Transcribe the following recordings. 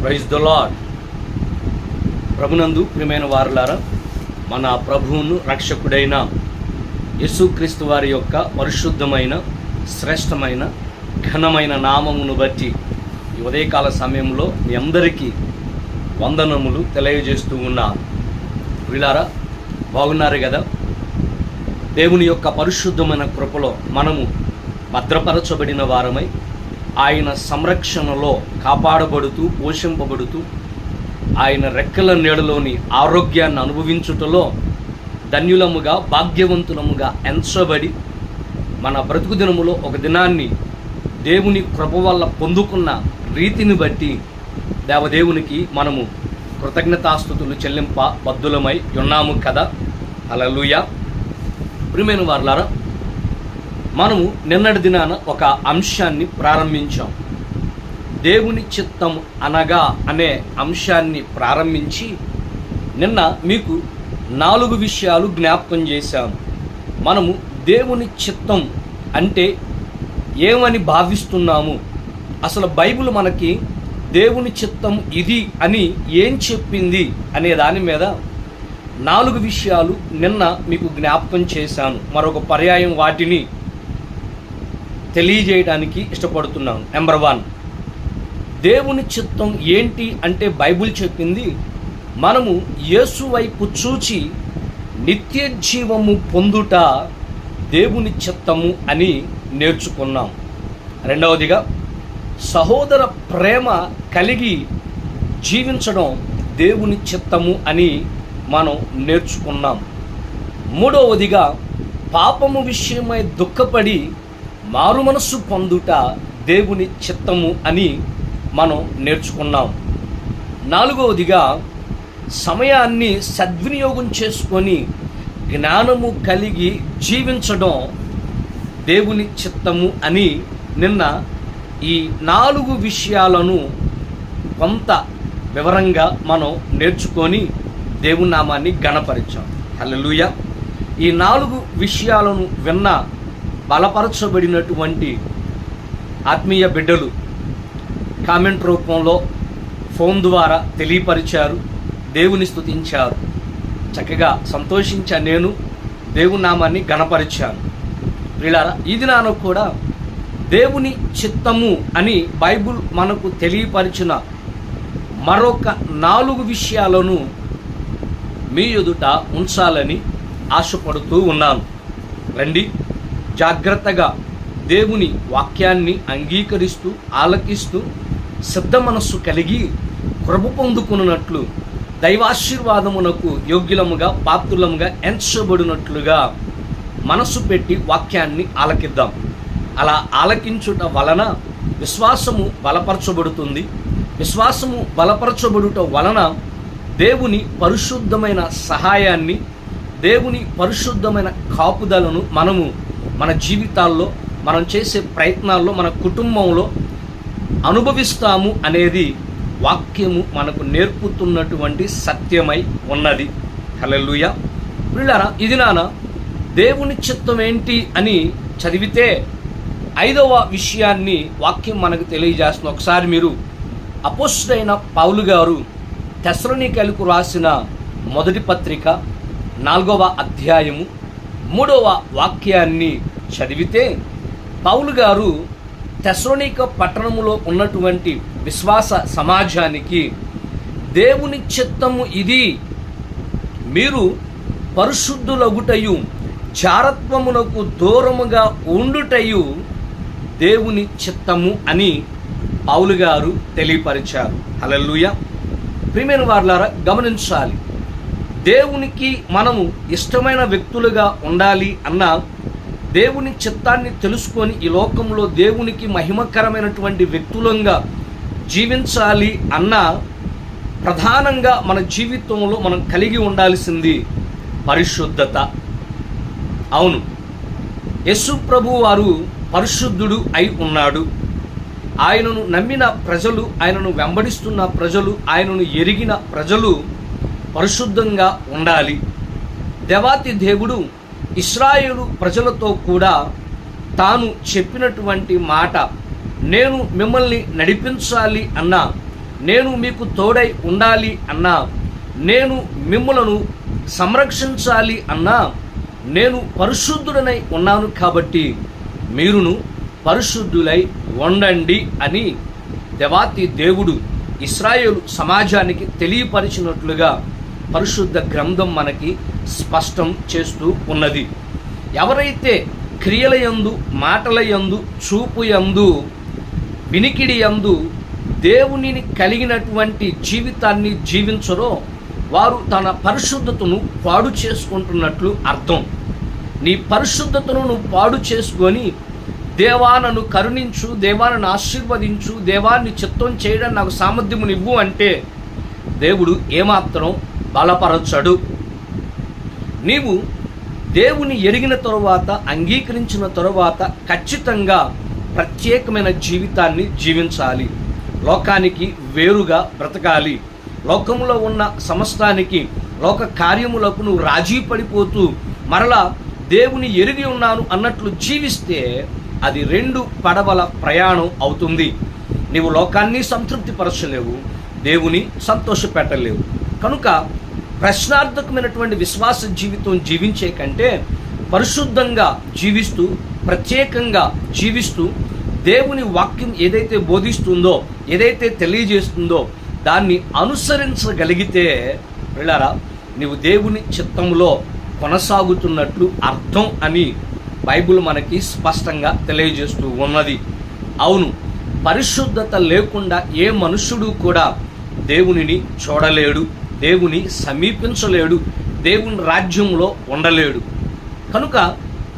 Praise the lord ప్రభునందు ప్రియమైన వారులారా మన ప్రభువును రక్షకుడైన యేసుక్రీస్తు వారి యొక్క పరిశుద్ధమైన శ్రేష్టమైన ఘనమైన నామమును బట్టి ఈ ఉదయకాల సమయంలో మీ అందరికీ వందనములు తెలియజేస్తూ ఉన్నాను వీళ్ళారా బాగున్నారు కదా? దేవుని యొక్క పరిశుద్ధమైన కృపలో మనము భద్రపరచబడిన వారమై ఆయన సంరక్షణలో కాపాడబడుతూ పోషింపబడుతూ ఆయన రెక్కల నీడలోని ఆరోగ్యాన్ని అనుభవించుటలో ధన్యులముగా భాగ్యవంతులముగా ఎంచబడి మన బ్రతుకు దినములో ఒక దినాన్ని దేవుని కృప వల్ల పొందుకున్న రీతిని బట్టి దేవదేవునికి మనము కృతజ్ఞతాస్థుతులు చెల్లింప బద్దులమై ఉన్నాము కదా. అలలుయ ప్రియమైన వారులారా మనము నిన్నటి దినాన ఒక అంశాన్ని ప్రారంభించాం. దేవుని చిత్తం అనగా అనే అంశాన్ని ప్రారంభించి నిన్న మీకు నాలుగు విషయాలు జ్ఞాపకం చేశాము మనము దేవుని చిత్తం అంటే ఏమని భావిస్తున్నాము? అసలు బైబిల్ మనకి దేవుని చిత్తం ఇది అని ఏం చెప్పింది అనే దాని మీద నాలుగు విషయాలు నిన్న మీకు జ్ఞాపకం చేశాను. మరొక పర్యాయం వాటిని తెలియజేయడానికి ఇష్టపడుతున్నాను. నెంబర్ వన్ దేవుని చిత్తం ఏంటి అంటే బైబిల్ చెప్పింది మనము యేసు వైపు చూచి నిత్య జీవము పొందుట దేవుని చిత్తము అని నేర్చుకున్నాం. రెండవదిగా సహోదర ప్రేమ కలిగి జీవించడం దేవుని చిత్తము అని మనం నేర్చుకున్నాం. మూడవదిగా పాపము విషయమై దుఃఖపడి మారు మనస్సు పొందుట దేవుని చిత్తము అని మనం నేర్చుకున్నాం. నాలుగవదిగా సమయాన్ని సద్వినియోగం చేసుకొని జ్ఞానము కలిగి జీవించడం దేవుని చిత్తము అని నిన్న ఈ నాలుగు విషయాలను కొంత వివరంగా మనం నేర్చుకొని దేవునామాన్ని గణపరిచాం హల్లెలూయా. ఈ నాలుగు విషయాలను విన్న బలపరచబడినటువంటి ఆత్మీయ బిడ్డలు కామెంట్ రూపంలో ఫోన్ ద్వారా తెలియపరిచారు దేవుని స్థుతించారు చక్కగా సంతోషించా నేను దేవుని నామాన్ని గణపరిచాను వీళ్ళారా ఈ దినాన కూడా దేవుని చిత్తము అని బైబుల్ మనకు తెలియపరిచిన మరొక నాలుగు విషయాలను మీ ఎదుట ఉంచాలని ఆశపడుతూ ఉన్నాను. రండి. జాగ్రత్తగా దేవుని వాక్యాన్ని అంగీకరిస్తూ ఆలకిస్తూ సిద్ధ మనస్సు కలిగి కృప పొందుకున్నట్లు దైవాశీర్వాదమునకు యోగ్యులముగా పాత్రులముగా ఎంచబడినట్లుగా మనసు పెట్టి వాక్యాన్ని ఆలకిద్దాం. అలా ఆలకించుట వలన విశ్వాసము బలపరచబడుతుంది. విశ్వాసము బలపరచబడుట వలన దేవుని పరిశుద్ధమైన సహాయాన్ని దేవుని పరిశుద్ధమైన కాపుదలను మనము మన జీవితాల్లో మనం చేసే ప్రయత్నాల్లో మన కుటుంబంలో అనుభవిస్తాము అనేది వాక్యము మనకు నేర్పుతున్నటువంటి సత్యమై ఉన్నది. హలెలుయ పిల్లరా ఇది నాన్న దేవుని చిత్తం ఏంటి అని చదివితే ఐదవ విషయాన్ని వాక్యం మనకు తెలియజేస్తుంది. ఒకసారి మీరు అపోస్టైన పౌలు గారు తెసరనీకలకు రాసిన మొదటి పత్రిక నాలుగవ అధ్యాయము మూడవ వాక్యాన్ని చదివితే పౌలు గారు తెసోనిక పట్టణములో ఉన్నటువంటి విశ్వాస సమాజానికి దేవుని చిత్తము ఇది. మీరు పరిశుద్ధులగుటయు చారత్వమునకు దూరముగా ఉండుటయు దేవుని చిత్తము అని పౌలు గారు తెలియపరిచారు. అలల్లుయ ప్రియమైన వార్లారా గమనించాలి. దేవునికి మనము ఇష్టమైన వ్యక్తులుగా ఉండాలి అన్న దేవుని చిత్తాన్ని తెలుసుకొని ఈ లోకంలో దేవునికి మహిమకరమైనటువంటి వ్యక్తులంగా జీవించాలి అన్న ప్రధానంగా మన జీవితంలో మనం కలిగి ఉండాల్సింది పరిశుద్ధత. అవును. యశు ప్రభు వారు పరిశుద్ధుడు అయి ఉన్నాడు. ఆయనను నమ్మిన ప్రజలు ఆయనను వెంబడిస్తున్న ప్రజలు ఆయనను ఎరిగిన ప్రజలు పరిశుద్ధంగా ఉండాలి. దేవాతి దేవుడు ఇస్రాయేలు ప్రజలతో కూడా తాను చెప్పినటువంటి మాట నేను మిమ్మల్ని నడిపించాలి అన్న నేను మీకు తోడై ఉండాలి అన్నా నేను మిమ్మలను సంరక్షించాలి అన్నా నేను పరిశుద్ధుడనై ఉన్నాను కాబట్టి మీరును పరిశుద్ధులై ఉండండి అని దేవాతి దేవుడు ఇస్రాయేలు సమాజానికి తెలియపరిచినట్లుగా పరిశుద్ధ గ్రంథం మనకి స్పష్టం చేస్తూ ఉన్నది. ఎవరైతే క్రియల యందు మాటల యందు చూపు యందు వినికిడి యందు దేవునిని కలిగినటువంటి జీవితాన్ని జీవించరో వారు తన పరిశుద్ధతను పాడు చేసుకుంటున్నట్లు అర్థం. నీ పరిశుద్ధతను నువ్వు పాడు చేసుకొని దేవా నన్ను కరుణించు దేవా నన్ను ఆశీర్వదించు దేవాన్ని చిత్తం చేయడం నాకు సామర్థ్యమునివ్వు అంటే దేవుడు ఏమాత్రం బలపరచడు. నీవు దేవుని ఎరిగిన తరువాత అంగీకరించిన తరువాత ఖచ్చితంగా ప్రత్యేకమైన జీవితాన్ని జీవించాలి. లోకానికి వేరుగా బ్రతకాలి. లోకంలో ఉన్న సమస్తానికి లోక కార్యములకు నువ్వు రాజీ పడిపోతూ మరలా దేవుని ఎరిగి ఉన్నాను అన్నట్లు జీవిస్తే అది రెండు పడవల ప్రయాణం అవుతుంది. నీవు లోకాన్ని సంతృప్తిపరచలేవు దేవుని సంతోషపెట్టలేవు. కనుక ప్రశ్నార్థకమైనటువంటి విశ్వాస జీవితం జీవించే కంటే పరిశుద్ధంగా జీవిస్తూ ప్రత్యేకంగా జీవిస్తూ దేవుని వాక్యం ఏదైతే బోధిస్తుందో ఏదైతే తెలియజేస్తుందో దాన్ని అనుసరించగలిగితే వెళ్ళారా నీవు దేవుని చిత్తంలో కొనసాగుతున్నట్లు అర్థం అని బైబిల్ మనకి స్పష్టంగా తెలియజేస్తూ ఉన్నది. అవును పరిశుద్ధత లేకుండా ఏ మనుష్యుడు కూడా దేవునిని చూడలేడు. దేవుని సమీపించలేడు దేవుని రాజ్యంలో ఉండలేడు. కనుక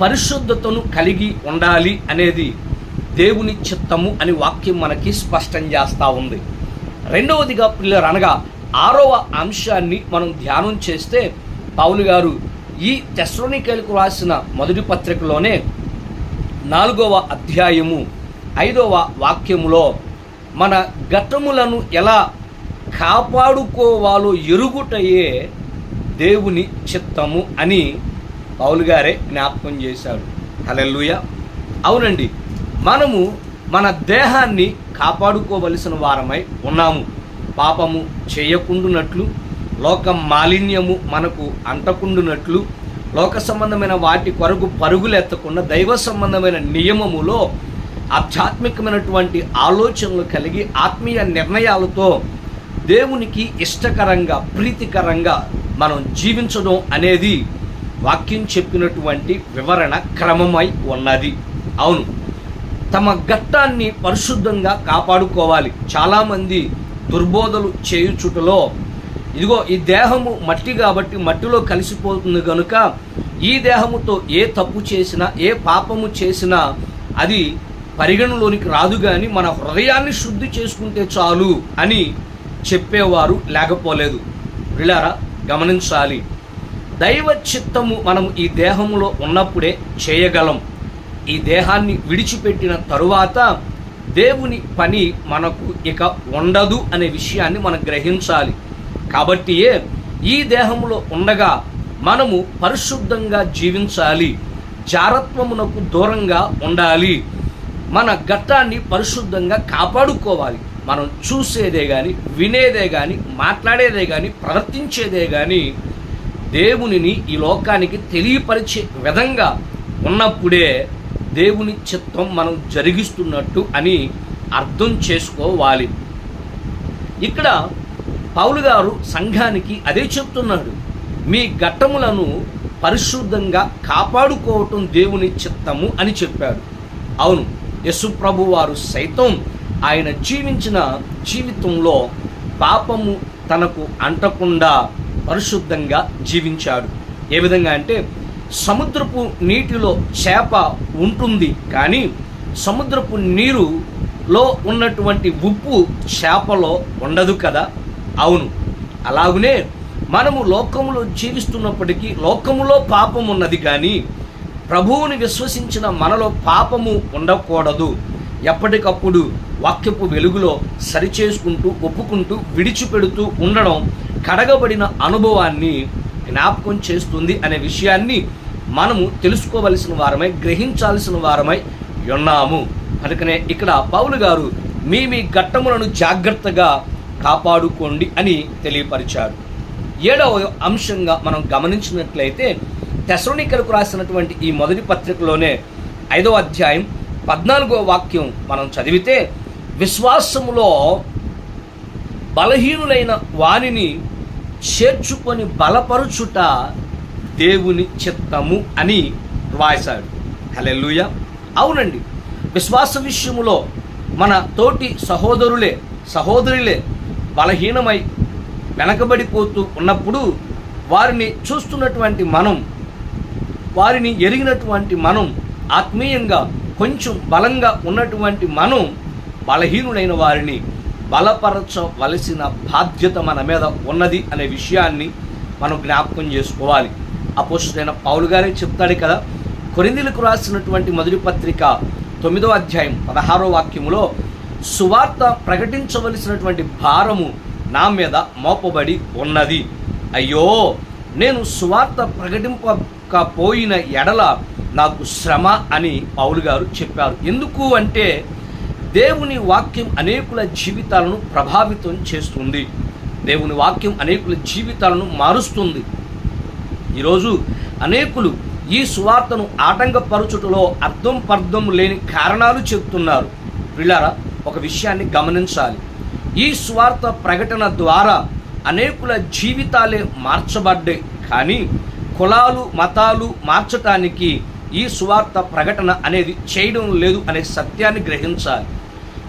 పరిశుద్ధతను కలిగి ఉండాలి అనేది దేవుని చిత్తము అని వాక్యం మనకి స్పష్టం చేస్తూ ఉంది. రెండవదిగా పిల్లలు అనగా ఆరవ అంశాన్ని మనం ధ్యానం చేస్తే పౌలు గారు ఈ తెస్రోనికలకు రాసిన మొదటి పత్రికలోనే నాలుగవ అధ్యాయము ఐదవ వాక్యములో మన ఘట్టములను ఎలా కాపాడుకోవాలో ఎరుగుటయే దేవుని చిత్తము అని పౌలు గారే జ్ఞాపకం చేశాడు హలెల్లుయ. అవునండి మనము మన దేహాన్ని కాపాడుకోవలసిన వారమై ఉన్నాము. పాపము చేయకుండునట్లు లోక మాలిన్యము మనకు అంటకుండునట్లు లోక సంబంధమైన వాటి కొరకు పరుగులు ఎత్తకుండా దైవ సంబంధమైన నియమములో ఆధ్యాత్మికమైనటువంటి ఆలోచనలు కలిగి ఆత్మీయ నిర్ణయాలతో దేవునికి ఇష్టకరంగా ప్రీతికరంగా మనం జీవించడం అనేది వాక్యం చెప్పినటువంటి వివరణ క్రమమై ఉన్నది. అవును. తమ ఘట్టాన్ని పరిశుద్ధంగా కాపాడుకోవాలి. చాలామంది దుర్బోధలు చేయుచుటలో ఇదిగో ఈ దేహము మట్టి కాబట్టి మట్టిలో కలిసిపోతుంది కనుక ఈ దేహముతో ఏ తప్పు చేసినా ఏ పాపము చేసినా అది పరిగణలోనికి రాదు కానీ మన హృదయాన్ని శుద్ధి చేసుకుంటే చాలు అని చెప్పేవారు లేకపోలేదు. వీళ్ళారా గమనించాలి. దైవ చిత్తము మనం ఈ దేహంలో ఉన్నప్పుడే చేయగలం. ఈ దేహాన్ని విడిచిపెట్టిన తరువాత దేవుని పని మనకు ఇక ఉండదు అనే విషయాన్ని మనం గ్రహించాలి. కాబట్టియే ఈ దేహంలో ఉండగా మనము పరిశుద్ధంగా జీవించాలి. జారత్వమునకు దూరంగా ఉండాలి. మన ఘట్టాన్ని పరిశుద్ధంగా కాపాడుకోవాలి. మనం చూసేదే కానీ వినేదే కానీ మాట్లాడేదే కానీ ప్రవర్తించేదే కానీ దేవునిని ఈ లోకానికి తెలియపరిచే విధంగా ఉన్నప్పుడే దేవుని చిత్తం మనం జరిగిస్తున్నట్టు అని అర్థం చేసుకోవాలి. ఇక్కడ పౌలు గారు సంఘానికి అదే చెప్తున్నాడు. మీ ఘట్టములను పరిశుద్ధంగా కాపాడుకోవటం దేవుని చిత్తము అని చెప్పాడు. అవును యశు ప్రభు వారు సైతం ఆయన జీవించిన జీవితంలో పాపము తనకు అంటకుండా పరిశుద్ధంగా జీవించాడు. ఏ విధంగా అంటే సముద్రపు నీటిలో చేప ఉంటుంది కానీ సముద్రపు నీరులో ఉన్నటువంటి ఉప్పు చేపలో ఉండదు కదా? అవును. అలాగనే మనము లోకములో జీవిస్తున్నప్పటికీ లోకములో పాపం ఉన్నది కానీ ప్రభువుని విశ్వసించిన మనలో పాపము ఉండకూడదు. ఎప్పటికప్పుడు వాక్యపు వెలుగులో సరిచేసుకుంటూ ఒప్పుకుంటూ విడిచిపెడుతూ ఉండడం కడగబడిన అనుభవాన్ని జ్ఞాపకం చేస్తుంది అనే విషయాన్ని మనము తెలుసుకోవలసిన వారమై గ్రహించాల్సిన వారమై ఉన్నాము. కనుకనే ఇక్కడ పౌలు గారు మీ మీ ఘట్టములను జాగ్రత్తగా కాపాడుకోండి అని తెలియపరిచాడు ఏడవ అంశంగా మనం గమనించినట్లయితే తెసలోనికలకు రాసినటువంటి ఈ మొదటి పత్రికలోనే ఐదవ అధ్యాయం పద్నాలుగో వాక్యం మనం చదివితే విశ్వాసములో బలహీనులైన వారిని చేర్చుకొని బలపరుచుట దేవుని చిత్తము అని రాశాడు. హలెలుయ అవునండి. విశ్వాస విషయములో మన తోటి సహోదరులే సహోదరులే బలహీనమై వెనకబడిపోతూ ఉన్నప్పుడు వారిని చూస్తున్నటువంటి మనం వారిని ఎరిగినటువంటి మనం ఆత్మీయంగా కొంచెం బలంగా ఉన్నటువంటి మనం బలహీనుడైన వారిని బలపరచవలసిన బాధ్యత మన మీద ఉన్నది అనే విషయాన్ని మనం జ్ఞాపకం చేసుకోవాలి. అపోజిటైన పౌలు గారే చెప్తాడు కదా కొరిందులకు రాసినటువంటి మొదటి పత్రిక తొమ్మిదో అధ్యాయం పదహారో వాక్యములో సువార్త ప్రకటించవలసినటువంటి భారము నా మీద మోపబడి ఉన్నది. అయ్యో నేను సువార్త ప్రకటింపకపోయిన ఎడల నాకు శ్రమ అని పౌలు గారు చెప్పారు. ఎందుకు అంటే దేవుని వాక్యం అనేకుల జీవితాలను ప్రభావితం చేస్తుంది. దేవుని వాక్యం అనేకుల జీవితాలను మారుస్తుంది. ఈరోజు అనేకులు ఈ సువార్తను ఆటంకపరచుటలో అర్థం పర్థం లేని కారణాలు చెప్తున్నారు. వీళ్ళారా ఒక విషయాన్ని గమనించాలి. ఈ స్వార్థ ప్రకటన ద్వారా అనేకుల జీవితాలే మార్చబడ్డాయి. కానీ కులాలు మతాలు మార్చటానికి ఈ సువార్త ప్రకటన అనేది చేయడం లేదు అనే సత్యాన్ని గ్రహించాలి.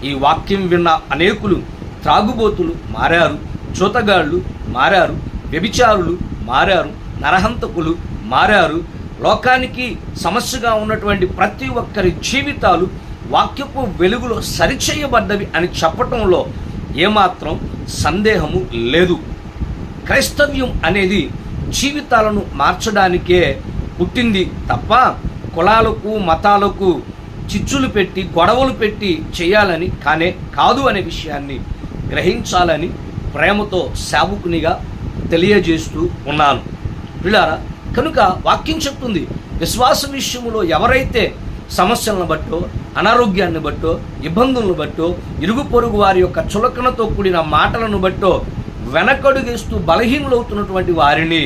ఈ వాక్యం విన్న అనేకులు త్రాగుబోతులు మారారు చూతగాళ్ళు మారారు వ్యభిచారులు మారారు నరహంతకులు మారారు. లోకానికి సమస్యగా ఉన్నటువంటి ప్రతి ఒక్కరి జీవితాలు వాక్యపు వెలుగులో సరిచేయబడ్డవి అని చెప్పటంలో ఏమాత్రం సందేహము లేదు. క్రైస్తవ్యం అనేది జీవితాలను మార్చడానికే పుట్టింది తప్ప కులాలకు మతాలకు చిచ్చులు పెట్టి గొడవలు పెట్టి చేయాలని కానే కాదు అనే విషయాన్ని గ్రహించాలని ప్రేమతో సేవకునిగా తెలియజేస్తూ ఉన్నాను. పిల్లారా కనుక వాక్యం చెప్తుంది విశ్వాస విషయంలో ఎవరైతే సమస్యలను బట్టో అనారోగ్యాన్ని బట్టో ఇబ్బందులను బట్టో ఇరుగు పొరుగు వారి యొక్క చులకనతో కూడిన మాటలను బట్టో వెనకడుగేస్తూ బలహీనులవుతున్నటువంటి వారిని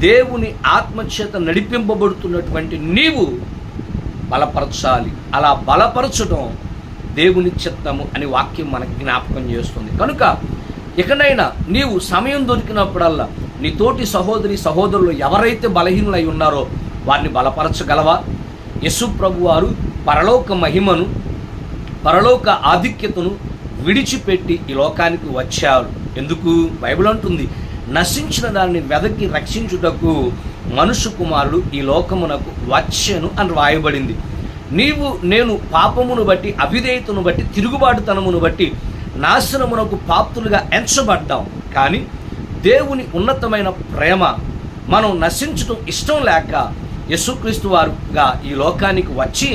దేవుని ఆత్మచేత నడిపింపబడుతున్నటువంటి నీవు బలపరచాలి. అలా బలపరచడం దేవుని చిత్తము అని వాక్యం మనకి జ్ఞాపకం చేస్తుంది. కనుక ఇకనైనా నీవు సమయం దొరికినప్పుడల్లా నీ తోటి సహోదరి సహోదరులు ఎవరైతే బలహీనులై ఉన్నారో వారిని బలపరచగలవా? యశు ప్రభు వారు పరలోక మహిమను పరలోక ఆధిక్యతను విడిచిపెట్టి ఈ లోకానికి వచ్చారు. ఎందుకు? బైబిల్ అంటుంది నశించిన దాన్ని వెదకి రక్షించుటకు మనుషు కుమారుడు ఈ లోకమునకు వచ్చెను అని రాయబడింది. నీవు నేను పాపమును బట్టి అవిధేయతను బట్టి తిరుగుబాటుతనమును బట్టి నాశనమునకు పాప్తులుగా ఎంచబడ్డాం. కానీ దేవుని ఉన్నతమైన ప్రేమ మనం నశించటం ఇష్టం లేక యేసుక్రీస్తు వారుగా ఈ లోకానికి వచ్చి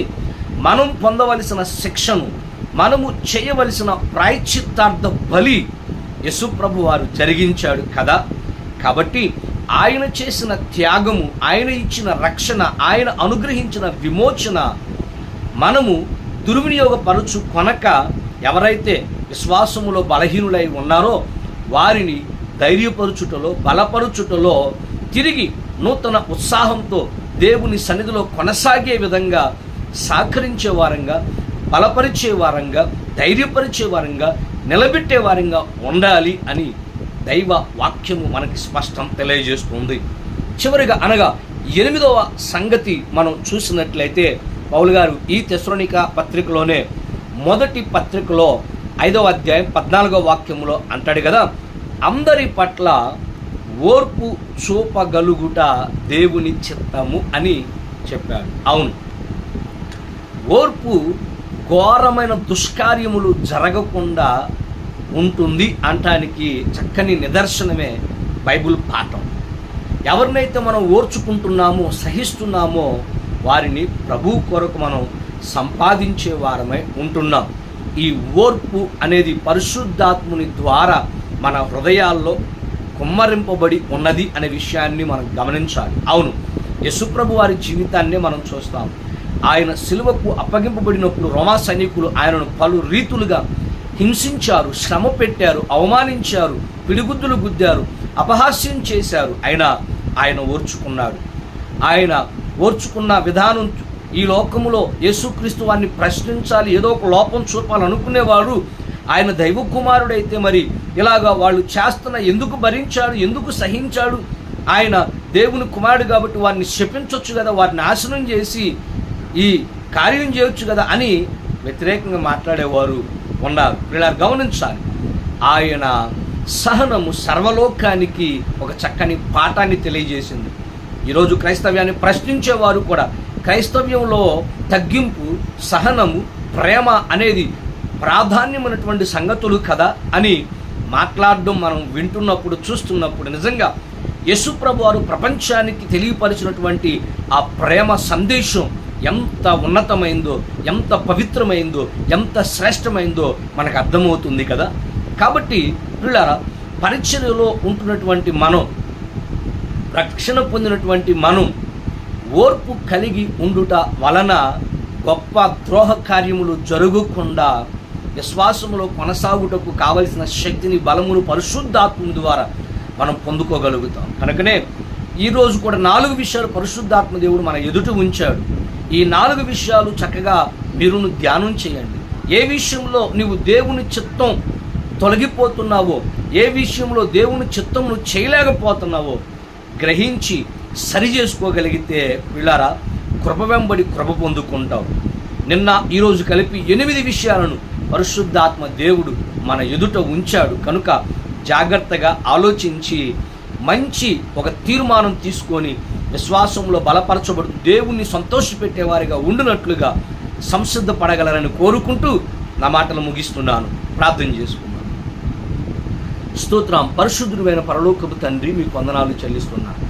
మనం పొందవలసిన శిక్షను మనము చేయవలసిన ప్రాయశ్చిత్తార్థ బలి యశుప్రభు వారు జరిగించాడు కదా. కాబట్టి ఆయన చేసిన త్యాగము ఆయన ఇచ్చిన రక్షణ ఆయన అనుగ్రహించిన విమోచన మనము దుర్వినియోగపరచు కొనక ఎవరైతే విశ్వాసములో బలహీనులై ఉన్నారో వారిని ధైర్యపరుచుటలో బలపరుచుటలో తిరిగి నూతన ఉత్సాహంతో దేవుని సన్నిధిలో కొనసాగే విధంగా సహకరించే వారంగా బలపరిచే వారంగా ధైర్యపరిచే వారంగా నిలబెట్టే వారంగా ఉండాలి అని దైవ వాక్యము మనకి స్పష్టం తెలియజేస్తుంది. చివరిగా అనగా ఎనిమిదవ సంగతి మనం చూసినట్లయితే పౌలు గారు ఈ తెస్రోనిక పత్రికలోనే మొదటి పత్రికలో ఐదవ అధ్యాయం పద్నాలుగో వాక్యములో అంటాడు కదా అందరి పట్ల ఓర్పు చూపగలుగుట దేవుని చిత్తము అని చెప్పాడు. అవును. ఓర్పు ఘోరమైన దుష్కార్యములు జరగకుండా ఉంటుంది అంటానికి చక్కని నిదర్శనమే బైబిల్ పాఠం. ఎవరినైతే మనం ఓర్చుకుంటున్నామో సహిస్తున్నామో వారిని ప్రభు కొరకు మనం సంపాదించే వారమై ఉంటున్నాం. ఈ ఓర్పు అనేది పరిశుద్ధాత్ముని ద్వారా మన హృదయాల్లో కుమ్మరింపబడి ఉన్నది అనే విషయాన్ని మనం గమనించాలి. అవును యశుప్రభు వారి జీవితాన్ని మనం చూస్తాము ఆయన సిలువకు అప్పగింపబడినప్పుడు రోమా సైనికులు ఆయనను పలు రీతులుగా హింసించారు శ్రమ పెట్టారు అవమానించారు పిడిగుద్దులు గుద్దారు అపహాస్యం చేశారు. అయినా ఆయన ఓర్చుకున్నాడు. ఆయన ఓర్చుకున్న విధానం ఈ లోకములో యేసుక్రీస్తు వారిని ప్రశ్నించాలి ఏదో ఒక లోపం చూపాలనుకునేవాడు. ఆయన దైవ కుమారుడైతే మరి ఇలాగా వాళ్ళు చేస్తున్న ఎందుకు భరించాడు ఎందుకు సహించాడు? ఆయన దేవుని కుమారుడు కాబట్టి వారిని శపించవచ్చు కదా వారిని నాశనం చేసి ఈ కార్యం చేయొచ్చు కదా అని వ్యతిరేకంగా మాట్లాడేవారు ఉన్నారు ఇలా గమనించాలి. ఆయన సహనము సర్వలోకానికి ఒక చక్కని పాఠాన్ని తెలియజేసింది. ఈరోజు క్రైస్తవ్యాన్ని ప్రశ్నించేవారు కూడా క్రైస్తవ్యంలో తగ్గింపు సహనము ప్రేమ అనేది ప్రాధాన్యమైనటువంటి సంగతులు కదా అని మాట్లాడడం మనం వింటున్నప్పుడు చూస్తున్నప్పుడు నిజంగా యశుప్రభు వారు ప్రపంచానికి తెలియపరిచినటువంటి ఆ ప్రేమ సందేశం ఎంత ఉన్నతమైందో ఎంత పవిత్రమైందో ఎంత శ్రేష్టమైందో మనకు అర్థమవుతుంది కదా? కాబట్టి పిల్లల పరిచర్యలో ఉంటున్నటువంటి మనం రక్షణ పొందినటువంటి మనం ఓర్పు కలిగి ఉండుట వలన గొప్ప ద్రోహ కార్యములు జరగకుండా విశ్వాసములో కొనసాగుటకు కావలసిన శక్తిని బలమును పరిశుద్ధాత్మ ద్వారా మనం పొందుకోగలుగుతాం. కనుకనే ఈరోజు కూడా నాలుగు విషయాలు పరిశుద్ధాత్మ దేవుడు మన ఎదుట ఉంచాడు. ఈ నాలుగు విషయాలు చక్కగా మీరును ధ్యానం చేయండి. ఏ విషయంలో నీవు దేవుని చిత్తం తొలగిపోతున్నావో ఏ విషయంలో దేవుని చిత్తమును చేయలేకపోతున్నావో గ్రహించి సరి చేసుకోగలిగితే వీళ్ళారా కృప వెంబడి కృప పొందుకుంటావు. నిన్న ఈరోజు కలిపి ఎనిమిది విషయాలను పరిశుద్ధాత్మ దేవుడు మన ఎదుట ఉంచాడు. కనుక జాగ్రత్తగా ఆలోచించి మంచి ఒక తీర్మానం తీసుకొని విశ్వాసంలో బలపరచబడు దేవుణ్ణి సంతోషపెట్టేవారిగా ఉండునట్లుగా సంసిద్ధపడగలరని కోరుకుంటూ నా మాటలు ముగిస్తున్నాను. ప్రార్థన చేసుకున్నాను స్తోత్రం. పరిశుద్ధుడైన పరలోకపు తండ్రి మీకు వందనాలు చెల్లిస్తున్నాను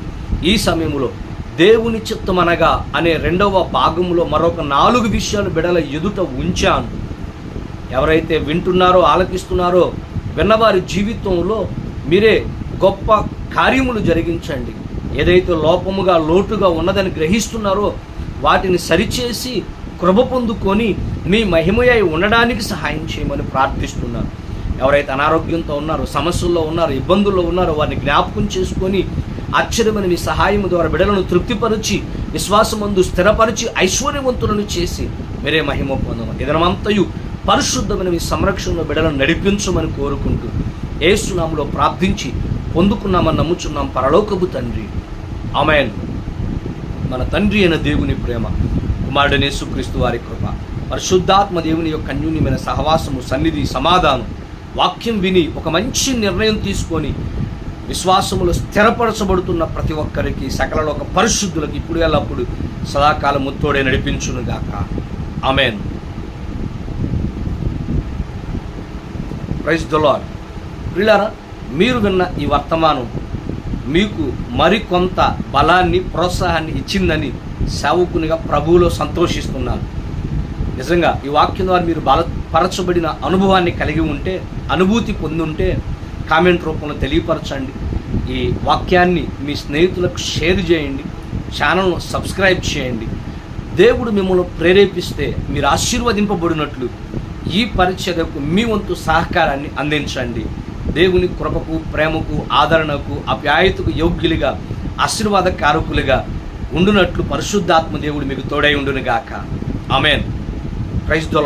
ఈ సమయంలో దేవుని చిత్తమనగా అనే రెండవ భాగంలో మరొక నాలుగు విషయాలు బిడల ఎదుట ఉంచాను. ఎవరైతే వింటున్నారో ఆలకిస్తున్నారో విన్నవారి జీవితంలో మీరే గొప్ప కార్యములు జరిగించండి. ఏదైతే లోపముగా లోటుగా ఉన్నదని గ్రహిస్తున్నారో వాటిని సరిచేసి కృప పొందుకొని మీ మహిమయ్య ఉండడానికి సహాయం చేయమని ప్రార్థిస్తున్నారు. ఎవరైతే అనారోగ్యంతో ఉన్నారో సమస్యల్లో ఉన్నారో ఇబ్బందుల్లో ఉన్నారో వారిని జ్ఞాపకం చేసుకొని ఆశ్చర్యమైన మీ సహాయం ద్వారా బిడలను తృప్తిపరిచి విశ్వాసమందు స్థిరపరిచి ఐశ్వర్యవంతులను చేసి మీరే మహిమ పొందమని. ఇదనమంతయు పరిశుద్ధమైన మీ సంరక్షణలో బిడలను నడిపించమని కోరుకుంటూ ఏసునాములో ప్రార్థించి పొందుకున్నామని నమ్ముచున్నాం పరలోకపు తండ్రి. ఆమెన్. మన తండ్రి అయిన దేవుని ప్రేమ కుమారుడనే సుక్రీస్తు వారి కృప పరిశుద్ధాత్మ దేవుని యొక్క అన్యూన్యమైన సహవాసము సన్నిధి సమాధానం వాక్యం విని ఒక మంచి నిర్ణయం తీసుకొని విశ్వాసములో స్థిరపరచబడుతున్న ప్రతి ఒక్కరికి సకలలో ఒక పరిశుద్ధులకు ఇప్పుడు ఎల్లప్పుడు సదాకాలం ముత్తోడే నడిపించునుగాక. ఆమెన్. ప్రైజ్ దొలాడ్ ప్రిలారా మీరు విన్న ఈ వర్తమానం మీకు మరికొంత బలాన్ని ప్రోత్సాహాన్ని ఇచ్చిందని సేవకునిగా ప్రభువులో సంతోషిస్తున్నాను. నిజంగా ఈ వాక్యం ద్వారా మీరు బలపరచబడిన అనుభవాన్ని కలిగి ఉంటే అనుభూతి పొంది ఉంటే కామెంట్ రూపంలో తెలియపరచండి. ఈ వాక్యాన్ని మీ స్నేహితులకు షేర్ చేయండి. ఛానల్ను సబ్స్క్రైబ్ చేయండి. దేవుడు మిమ్మల్ని ప్రేరేపిస్తే మీరు ఆశీర్వదింపబడినట్లు ఈ పరిచర్యకు మీ వంతు సహకారాన్ని అందించండి. దేవుని కృపకు ప్రేమకు ఆదరణకు అప్యాయతకు యోగ్యులుగా ఆశీర్వాద కారకులుగా ఉండునట్లు పరిశుద్ధాత్మ దేవుడు మీకు తోడై ఉండునుగాక. ఆమెన్. Praise the